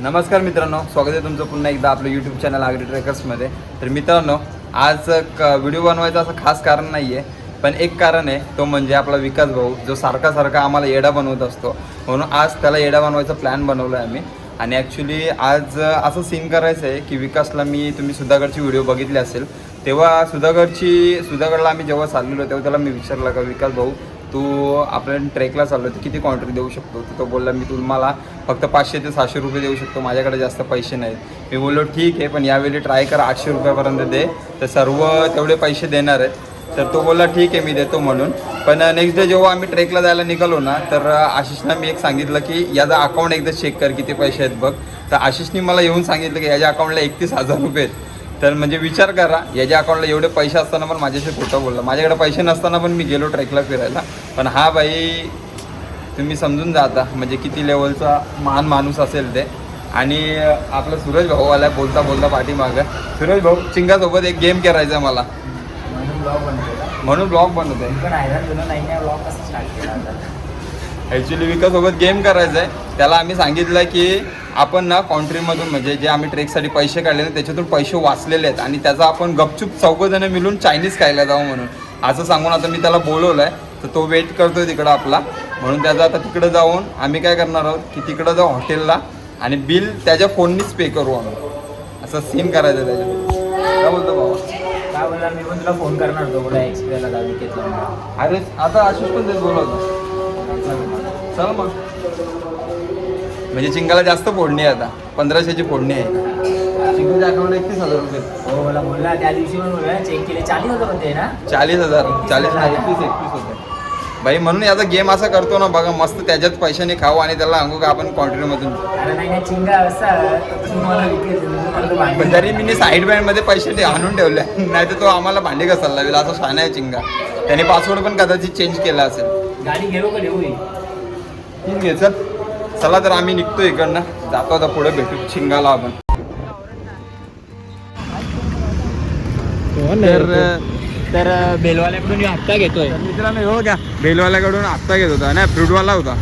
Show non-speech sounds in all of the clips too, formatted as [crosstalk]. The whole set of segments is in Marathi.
नमस्कार मित्रांनो स्वागत आहे तुमचं पुन्हा एकदा आपलं यूट्यूब चॅनल आगरी ट्रेकर्समध्ये तर मित्रांनो आज क व्हिडिओ बनवायचं असं खास कारण नाही आहे पण एक कारण आहे तो म्हणजे आपला विकास भाऊ जो सारखा सारखा आम्हाला येडा बनवत असतो. म्हणून आज त्याला येडा बनवायचा प्लॅन बनवला आहे आम्ही. आणि ॲक्च्युली आज असं सीन करायचं आहे की विकासला मी तुम्ही सुधागडची व्हिडिओ बघितली असेल. तेव्हा सुधागडची सुधागडला आम्ही जेव्हा चाललेलो तेव्हा त्याला मी विचारलं का विकास भाऊ तू आपल्या ट्रेकला चाललो तर किती क्वांटिटी देऊ शकतो? तर तो बोलला मी तुम्हाला फक्त पाचशे ते सहाशे रुपये देऊ शकतो माझ्याकडे जास्त पैसे नाहीत. मी बोललो ठीक आहे पण यावेळी ट्राय कर आठशे रुपयापर्यंत दे. तर सर्व तेवढे पैसे देणार आहेत. तर तो बोलला ठीक आहे मी देतो म्हणून. पण नेक्स्ट डे जेव्हा आम्ही ट्रेकला जायला निघालो ना तर आशिषला मी एक सांगितलं की याचा अकाउंट एकदा चेक कर किती पैसे आहेत बघ. तर आशिषने मला येऊन सांगितलं की याच्या अकाउंटला एकतीस हजार रुपये आहेत. तर म्हणजे विचार करा याच्या अकाउंटला एवढे पैसे असताना पण माझ्याशी खोटं बोलला. माझ्याकडे पैसे नसताना पण मी गेलो ट्रेकला फिरायला. पण हा बाई तुम्ही समजून जा आता म्हणजे किती लेवलचा महान माणूस असेल ते. आणि आपला सूरज भाऊ आला बोलता बोलता पाठीमागं. सूरज भाऊ चिंगासोबत एक गेम करायचा मला. म्हणून ब्लॉग बनवतो म्हणून ब्लॉग बनवत ॲक्च्युली विकाससोबत गेम करायचा आहे त्याला आम्ही सांगितलं की आपण ना कॉन्ट्रीमधून म्हणजे जे आम्ही ट्रेकसाठी पैसे काढले ना त्याच्यातून पैसे वाचलेले आहेत. आणि त्याचा आपण गपचूप चौघजणं मिळून चायनीज खायला जाऊ म्हणून. असं सांगून आता मी त्याला बोलवलं आहे तर तो वेट करतोय तिकडं आपला. म्हणून त्याचं आता तिकडं जाऊन आम्ही काय करणार आहोत? की तिकडं जाऊ हॉटेलला आणि बिल त्याच्या फोननीच पे करू आम्ही. असं सीन करायचं त्याच्यात. काय बोलतो बाबा काय बोलला मी पण तुला फोन करणार होतो. जाऊ घेतला अरे आता आशिष पण तेच बोलवतो चल मग. म्हणजे चिंगाला जास्त फोडणी आहे आता. पंधराशेची फोडणी आहे. चिंगाच्या अकाउंट एकतीस हजार रुपये. हो मला बोलला त्या दिवशी पण बोलला चेक केले चाळीस हजार होते ना? चाळीस हजार चाळीस एकतीस एकतीस होते. भाई म्हणून याचा गेम असा करतो ना बघा मस्त त्याच्यात पैशाने खाऊ आणि त्याला सांगू का आपण क्वांटिटीमधून अरे नाही नाही चिंगा असा तर तुम्हाला विकेल तुम्हाला भांडी- पण तरी मी साईड बँडमध्ये पैसे ते आणून ठेवले. नाही तर तो आम्हाला भांडी कसायला लागेल असा शान आहे चिंगा. त्याने पासवर्ड पण कदाचित चेंज केला असेल. गाडी घेऊ का घेऊ आहे चल चला तर आम्ही निघतो इकडनं. जातो आता पुढे भेटू. शिंगाला आपण. तर तर बेलवाल्याकडून मी हप्ता घेतोय. मित्रांनो हो का बेलवाल्याकडून हप्ता घेत होता ना फ्रूटवाला होता.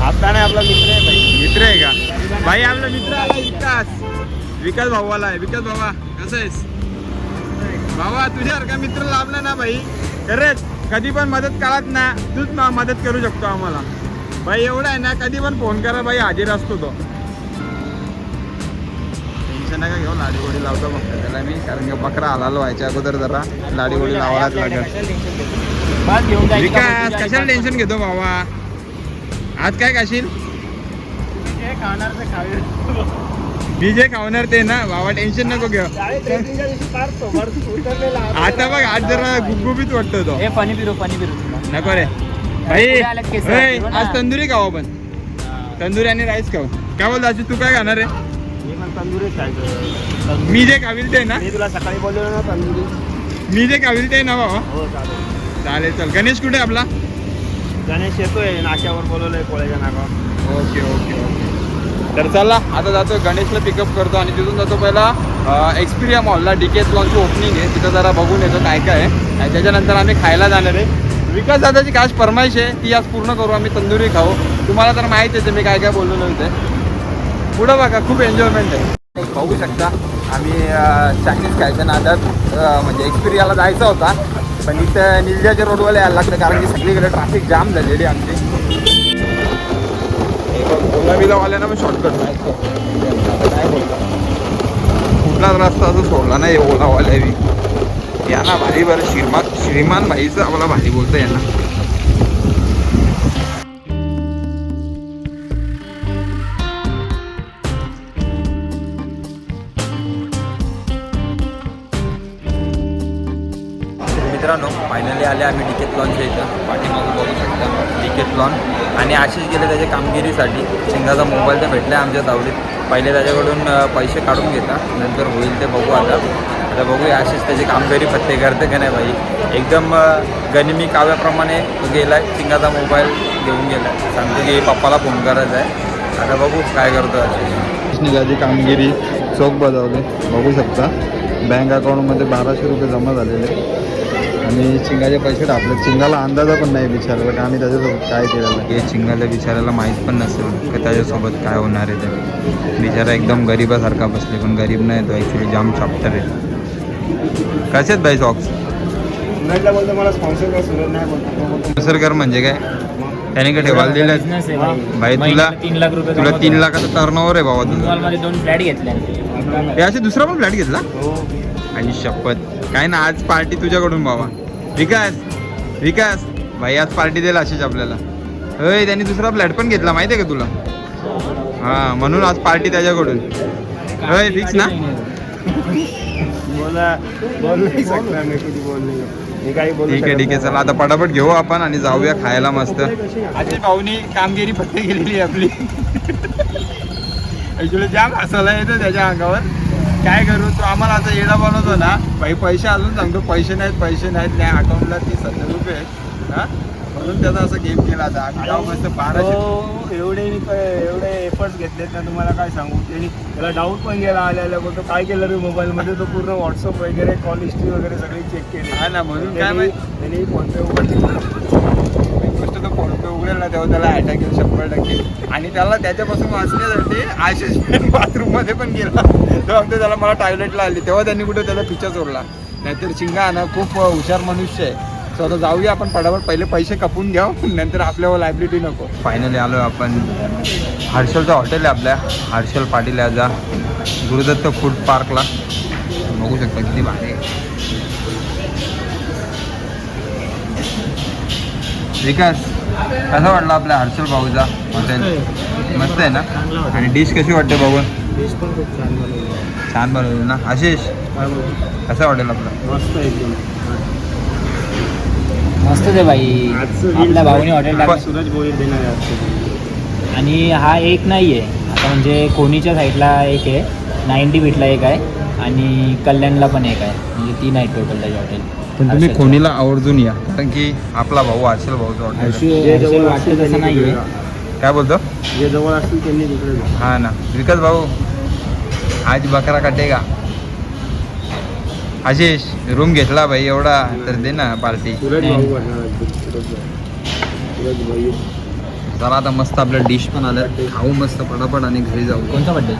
हप्ता नाही आपला मित्र आहे भाई. मित्र आहे का? भाई आपला मित्र आला विकास. विकास भाऊवाला आहे. विकास भावा कसं आहेस? भावा तुझ्यासारखा मित्र लाभला ना भाई. खरंच कधी पण मदत कळत ना तूच मदत करू शकतो आम्हाला. भाई एवढं आहे ना कधी पण फोन करा भाई हाजीर असतो तो. टेन्शन नका घेऊ लाडी गोडी लावतो मग त्याला मी कारण की बकरा हलाल व्हायच्या अगोदर जरा लाडी गोडी लावायलाच लागेल. विकास कशाला टेन्शन घेतो भावा? आज काय खाशील? मी जे खावणार ते ना भावा टेन्शन नको घेऊ. आता बघ आज जरा गुबगुबीत वाटतो तो. फनी पिरू फनी पिरू नको रे. भाई. आज तंदुरी खाऊ आपण. तंदुरी आणि राईस खाऊ. काय बोलतो आजी तू काय खाणार आहे? मी पण तंदुरीच खायचं मी जे खावील ते ना? मी तुला सकाळी बोललो ना तंदुरी. मी जे खावील ते ना भावा? हो चालेल. चल. गणेश कुठे आहे आपला? गणेश येतोय नाक्यावर बोलवलंय कोळ्याच्या नाकावर. Okay okay okay. तर चला आता जातो गणेशला पिकअप करतो आणि तिथून जातो पहिला एक्सपिरिया मॉलला डी के लॉनची ओपनिंग आहे. तिथं जरा बघून येतो काय काय आहे. आणि त्याच्यानंतर आम्ही खायला जाणार आहे. विकास दादाची काय फरमाईश आहे ती आज पूर्ण करू आम्ही तंदुरी खाऊ. तुम्हाला तर माहिती आहे मी काय काय बोललेलो होते पुढं बघा खूप एन्जॉयमेंट आहे. पाहू शकता आम्ही चायनीज खायच्या नादात म्हणजे एक्सपिरियाला जायचा होता. पण इथं निलजाच्या रोडवर यायला लागतं कारण की सगळीकडे ट्रॅफिक जाम झालेली आहे आमची. ओला बिलावाल्यानं मी शॉर्टकट नाही कुठलाच रस्ता असं सोडला नाही ओलावाल्या बी. यांना भारी बरं शिरमात. श्रीमान भाईचं आम्हाला भारी बोलतं यांना. मित्रांनो फायनली आले आम्ही टिकेट लॉनच्या इथं. पाठीमागून बघू शकता. टिकेट लॉन आणि आशिष गेले त्याच्या कामगिरीसाठी. शिंगाचा मोबाईल तर भेटला आमच्या तावडीत पहिले त्याच्याकडून पैसे काढून घेता. नंतर होईल ते बघू आता. आता बघूया आशिष त्याची कामगिरी पत्ते करते का नाही भाई? एकदम गनिमी काव्याप्रमाणे तो गेलाय शिंगाचा मोबाईल घेऊन गेलाय. सांगतो की पप्पाला फोन करायचा आहे. आता बघू काय करतो आशिष. निघाची कामगिरी चौक बजावले. बघू शकता बँक अकाउंटमध्ये बाराशे रुपये जमा झालेले. आणि चिंगाचे पैसे टाकले. चिंगाला अंदाजा पण नाही विचारलं का आम्ही त्याच्यासोबत काय केलेलं हे चिंगाला बिचारायला माहीत पण नसेल की त्याच्यासोबत काय होणार आहे ते. बिचारा एकदम गरीबासारखा बसले पण गरीब नाही तो ॲक्च्युली जाम चॅप्टर आहे. कसे आहेत बाई सॉक्स स्पॉन्सर कर सरकार म्हणजे काय? त्याने काय ठेवायला दिलं भाई. तुला महिन्याला तीन लाख रुपये तुला. तीन लाखाचं टर्न ओव्हर आहे बाबा तुझं. मॉलमध्ये दोन फ्लॅट घेतले. हे असे दुसरा पण फ्लॅट घेतला? हो. आणि शपथ. काय ना आज पार्टी तुझ्याकडून बाबा. विकास विकास. भाई आज पार्टी देईल अशीच आपल्याला. होय त्यांनी दुसरा फ्लॅट पण घेतला माहिती आहे का तुला? हा म्हणून आज पार्टी त्याच्याकडून. होय फिक्स ना? [laughs] [laughs] बोला बोल नाही शकणार मी कुठे बोल नाही. मी काही बोलू ठीक आहे ठीक आहे. चला आता पटापट घेऊ आपण आणि जाऊया खायला मस्त. आधी भाऊनी कामगिरी फक्त केलेली आहे आपली. ॲक्च्युली जाम हसायला येतो त्याच्या अंगावर. काय करू तो आम्हाला आता येडा बनवतो ना. भाई पैसे अजून सांगतो. पैसे नाहीत पैसे नाहीत. नाही अकाउंटला तीस हजार रुपये आहेत. हा? म्हणून त्याचा असं गेम केला आता आम्ही जाऊ मस्त बाराशे हो, एवढे एवढे एफर्ट्स घेतलेत ना तुम्हाला काय सांगू? त्यांनी त्याला डाऊट पण गेला आलेला बोलतो काय केलं रे मोबाईलमध्ये तो पूर्ण व्हॉट्सअप वगैरे कॉल हिस्ट्री वगैरे सगळी चेक केली. हा ना म्हणून काय माहिती त्यांनी फोनपे उघडले. गोष्ट तो फोन पे उघडेल ना तेव्हा त्याला अटॅक येईल शंभर टक्के. आणि त्याला त्याच्यापासून वाचण्यासाठी आशिष बाथरूममध्ये पण गेला. तेव्हा त्याला मला टॉयलेटला आली तेव्हा त्यांनी कुठे त्याला पिच्छा सोडला. नाहीतर शिंगा ना खूप हुशार मनुष्य आहे. सो आता जाऊया आपण पटापट पहिले पैसे कपून घ्या नंतर आपल्यावर लायबिलिटी नको. फायनली आलो आपण हर्षलचं हॉटेल आहे आपल्या. हर्षल पाटील याचा गुरुदत्त फूड पार्कला बघू शकता किती भारी आहे. विकास कसा वाटला आपल्या हर्षल भाऊचा हॉटेल मस्त आहे. ना? आणि डिश कशी वाटते बघून? डिश पण खूप छान बनवली छान बनवली ना? आशिष कसं वाटेल आपलं? मस्त एकदम. मस्त आहे भाई आजचं आपल्या भाऊने हॉटेल टाकलं. सूरज बोल देणार आहे आणि हा एक नाही आहे आता म्हणजे कोणीच्या साईडला एक आहे. नाईन्टी बीटला एक आहे. आणि कल्याणला पण एक आहे. म्हणजे तीन आहेत टोटल त्याचे हॉटेल पण तुम्ही कोणीला आवर्जून या. कारण की आपला भाऊ हर्षल भाऊचा हॉटेल आहे. जे जवळ वाटतं नाही आहे काय बोलतो? जा. जवळ असतील त्यांनी तिकडे. हा ना. विकास भाऊ आज बकरा काटेगा. आशिष रूम घेतला भाई एवढा तर दे ना पार्टी चला आता मस्त आपल्या डिश पण आल्या खाऊ मस्त पटापट आणि घरी जाऊ. कोणता बड्डे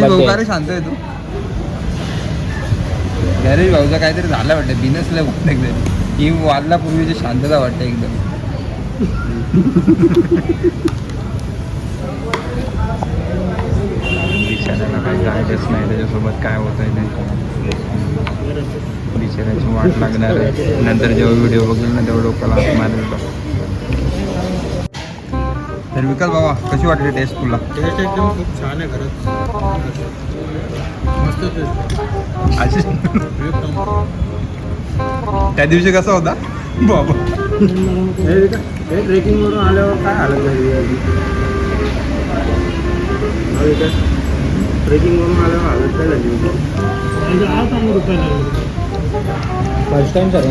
भाऊ का. रे शांत आहे तू? गणेश भाऊचा काहीतरी झालं वाटतं बिनसलं वाटतं एकदम. ही वादला पूर्वीची शांतता वाटते एकदम. बिचाऱ्याला काही जायचंच नाही त्याच्यासोबत काय होत आहे नाही बिचाऱ्याची वाट लागणार आहे. नंतर जेव्हा व्हिडिओ बघेल ना तेव्हा डोक्याला मारेल. तर विकास बाबा कशी वाटली टेस्ट तुला? टेस्ट एकदम खूप छान आहे खरंच. मस्त त्या दिवशी कसा होता? बाबा. हे ट्रेकिंग वरून आल्यावर काय हालत झाली याची? हा विकास ट्रेकिंग वरून आल्यावर हालत काय झाली फर्स्ट टाइम सर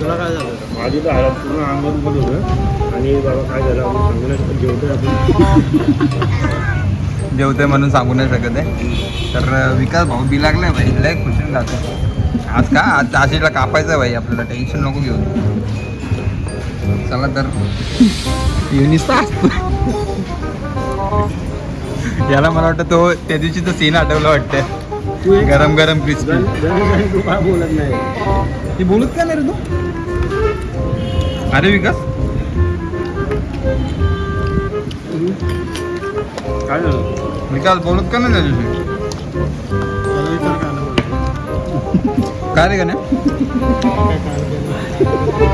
तुला काय झालं? माझी तर पूर्ण अंगात दुखत होतं. आणि बाबा काय झालं? आपण सांगू नाही शकत जेवतोय आपण. जेवतोय म्हणून सांगू नाही शकत आहे. तर विकास भाऊ बी लागलाय भाई. लय खुशीन जातो. आज का? आज आशिषला कापायचं भाई आपल्याला. टेन्शन नको घेऊ. चला तर. युनिस्ता असतो याला मला वाटतं तो त्या दिवशी तो सीन आठवला वाटतं गरम गरम क्रिस्पी बोलत नाही ती बोलत का नाही रे तू? अरे विकास. काय झालं? विकास बोलत का नाही त्या दिवशी काय रे का नाही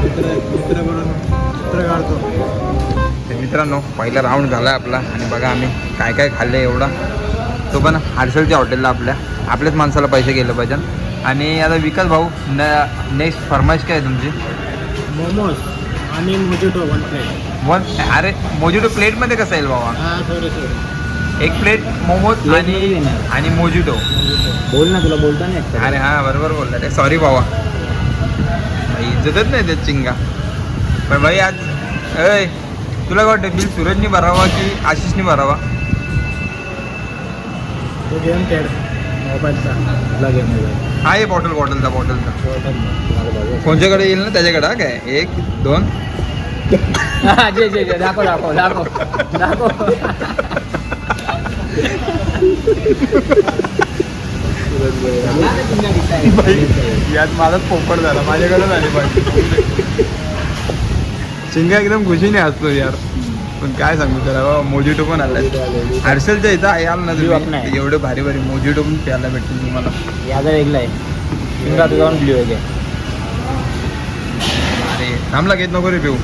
चित्र चित्र काढतो. मित्रांनो पहिला राऊंड झाला आहे आपला. आणि बघा आम्ही काय काय खाल्लं एवढा. तो पण हर्षलच्या हॉटेलला आपल्या. आपल्याच माणसाला पैसे गेले पाहिजे. आणि आता विकास भाऊ न नेक्स्ट फरमाईश काय आहे तुमची? मोमोज आणि मोजिटो वन प्लेट वन अरे मोजिटो प्लेटमध्ये कसं येईल बाबा सॉरी सॉरी एक प्लेट मोमोज आणि. आणि मोजिटो. बोल ना तुला बोलता नाही? अरे हां बरोबर बोलला रे. सॉरी भावा. भाई इज्जतच नाही त्यात चिंगा. पण भाई आज अय तुला काय वाटतं बिल सूरजनी भरावा की आशिषनी भरावा? तो गेम खेळ. मोबाईलचा. लगे मोबाईल हा आहे बॉटल बॉटलचा बॉटलचा कोणच्याकडे येईल ना? त्याच्याकडे हा काय? एक दोन. जे जे जे दाखव दाखव दाखव दाखव. यात माझाच पोपट झाला. माझ्याकडे झाली पाहिजे चिंगा एकदम खुशीने असतो यार. पण काय सांगू त्याला बाबा मोजिटो पण आलाय. हर्षलच्या इथं आल ना तुम्ही. एवढे भारी भारी मोजिटो पण प्यायला भेटतील तुम्हाला. याचा वेगळा आहे. शिंगा तुझा ब्ल्यू आहे अरे थांबला घेत नको रे पिऊ.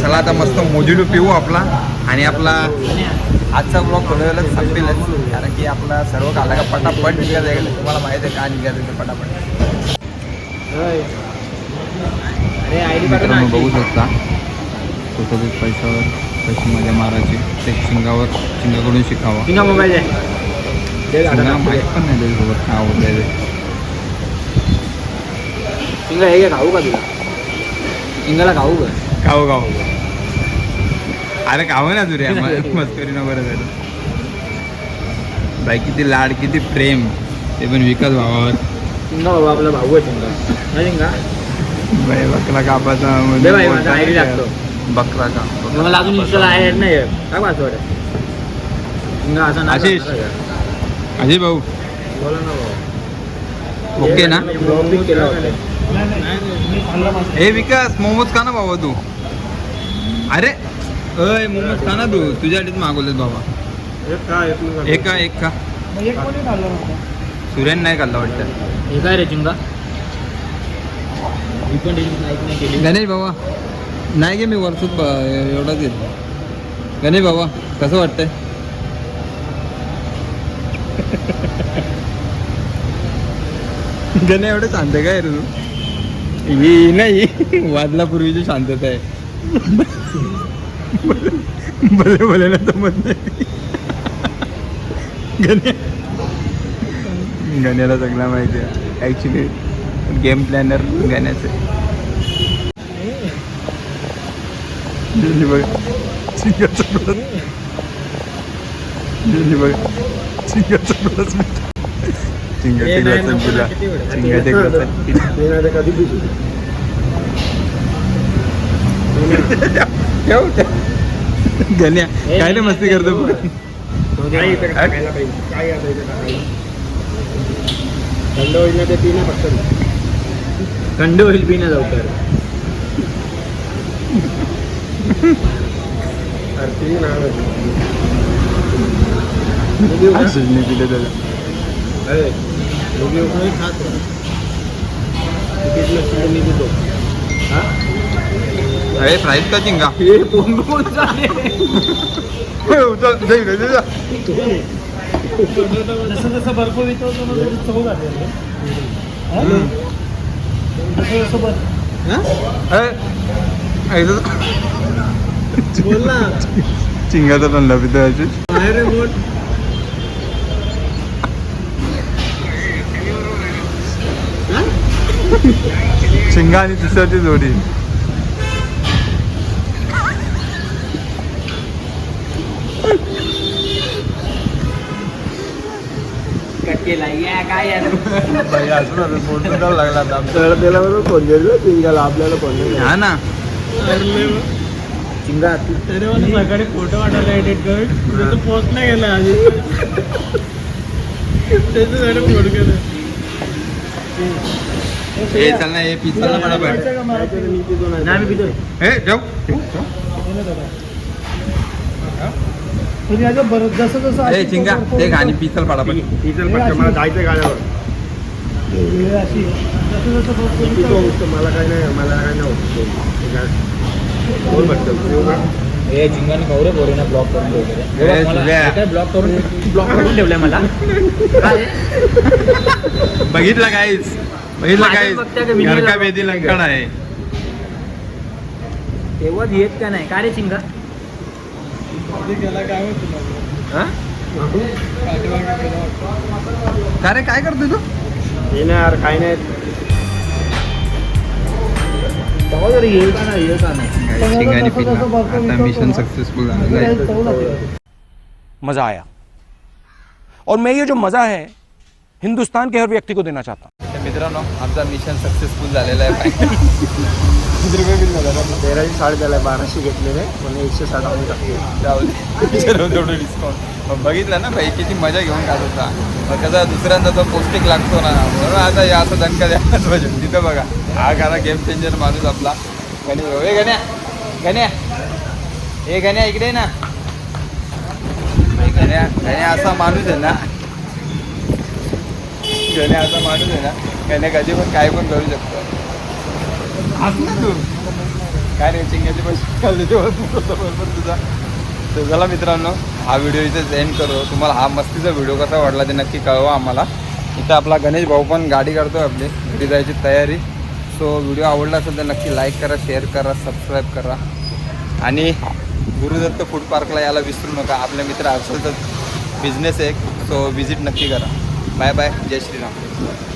चला आता मस्त मोजिटो पिऊ आपला. आणि आपला आजचा ब्लॉग थोड्या संपेलच. कारण की आपला सर्व काला का पटापट निघायचं आहे तुम्हाला माहिती आहे का निघायचं ते पटापट. मित्रांनो बघू शकता. स्वतःच्या पैशावर कशी मजा मारायची ते शिंगावर शिंगाकडून शिकावं. शिंगा मोबाईल. माहीत पण नाही त्याच्यासोबत काय होत आहे. शिंगा हे खाऊ का तुला? शिंगाला खाऊ का? गाव गाव अरे गाव ना तुरे. [laughs] मस्करी न बरं झालं बाई किती लाड किती प्रेम. ते पण विकास भावावर शिंगा बाबा आपला भाऊ आहे शिंगा. नाही शिंगा? बाई बकरा दे माझा ID लागतो. बकरा का मला अजून इंस्टॉल आहे नाही काय? असा आशिष. का? अजय भाऊ. बोला ना भाऊ. ओके ना? केला होता. हे विकास मोमोज खा ना बाबा तू. अरे अय मोमोज खा ना तू. तुझ्यासाठीच मागवलेत बाबा एक का एक का का सुरेन नाही खाल्ला वाटतं. हे काय रे चिंगा? गणेश बाबा नाही गे मी वर्षात एवढाच येत गणेश बाबा कसं वाटतंय? गणे एवढं शांत काय रे तू? ही नाही. वादला पूर्वीची शांतता आहे. भले भले ना जमत नाही. गणे गण्याला सगळं माहिती आहे. ॲक्च्युली गेम प्लॅनर गण्याचं. गण्या काय नाही मस्ती करतो थंड होईल ना ते पिणं फक्त थंड होईल पिण्या लवकर अरे ती नाव सुजनी पिले त्याला अरे दोघी उकळी खात तिकीट नसतील मी देतो हा? अरे प्राईस का चिंगा। हे? कोण कोण झाले उचल, जा इकडे, जा. जसं जसं बर्फ वितळतो ना तसं चव जाते बोल ना. चिंगाचा बाहेर आहे बोल. शिंगा आणि तिसऱ्याची जोडी. केला. या काय लागला फोन आपल्याला फोन हा ना. चिंगा तरी मला सकाळी फोटो वाटायला एडिट कर त्याचं पोस्ट नाही गेलं आधी. त्याच्यासाठी फोन केलं. ए चल ना हे पिझ्झा ना पटापट नाही मी पितोय ए जाऊ. जसं जसं ए चिंगा ते गाणी पिचल पटापट डिझेल पटकन मला जायचं गाड्यावर. मला काय नाही मला काय नाही होत. बोल पटकन का? हे ब्लॉक करून ए, शिव्या. ठेवले ब्लॉक करून ब्लॉक करून ठेवलंय मला? बघितलं काहीच बघितलं काहीच बघत्या का घर का? बेदी लंकड आहे. तेव्हा येत का नाही? काय रे चिंगा? का रे काय करतोय तू? हे नाही यार काय नाही. शिंगाने आता मिशन सक्सेसफुल मज़ा आया। और मैं ये जो मज़ा है हिंदुस्तान के हर व्यक्ति को देना चाहता हूँ। मित्रांनो आमचा मिशन सक्सेसफुल झालेला आहे. किती रुपये बिल झालं तेराशे साडे त्याला बाराशे घेतलेले पण एकशे साठ आम्ही टाकले तेवढं डिस्काउंट मग बघितलं ना भाई किती मजा घेऊन खात होता. मग कसं दुसऱ्यांदा तो पौष्टिक लागतो ना. म्हणून आता या असं दणका द्यायलाच पाहिजे [laughs] तिथं बघा. हा खरा गेम चेंजर माणूस आपला. गणे भाऊ ए गण्या गण्या. ए गण्या इकडे ना. गण्या गण्या असा माणूस आहे ना. गण्या असा माणूस आहे ना. गण्या कधी पण काय पण करू शकतो. असं तू काय रे चिंग्याची होता बरोबर तुझा तर चला मित्रांनो हा व्हिडिओ इथे एंड करू. तुम्हाला हा मस्तीचा व्हिडिओ कसा वाटला ते नक्की कळवा आम्हाला. इथं आपला गणेश भाऊ पण गाडी काढतो आपली. घरी जायची तयारी. सो व्हिडिओ आवडला असेल तर नक्की लाईक करा शेअर करा सबस्क्राईब करा. आणि गुरुदत्त फूड पार्कला यायला विसरू नका. आपले मित्र असेल तर बिझनेस आहे सो व्हिजिट नक्की करा. बाय बाय जय श्रीराम.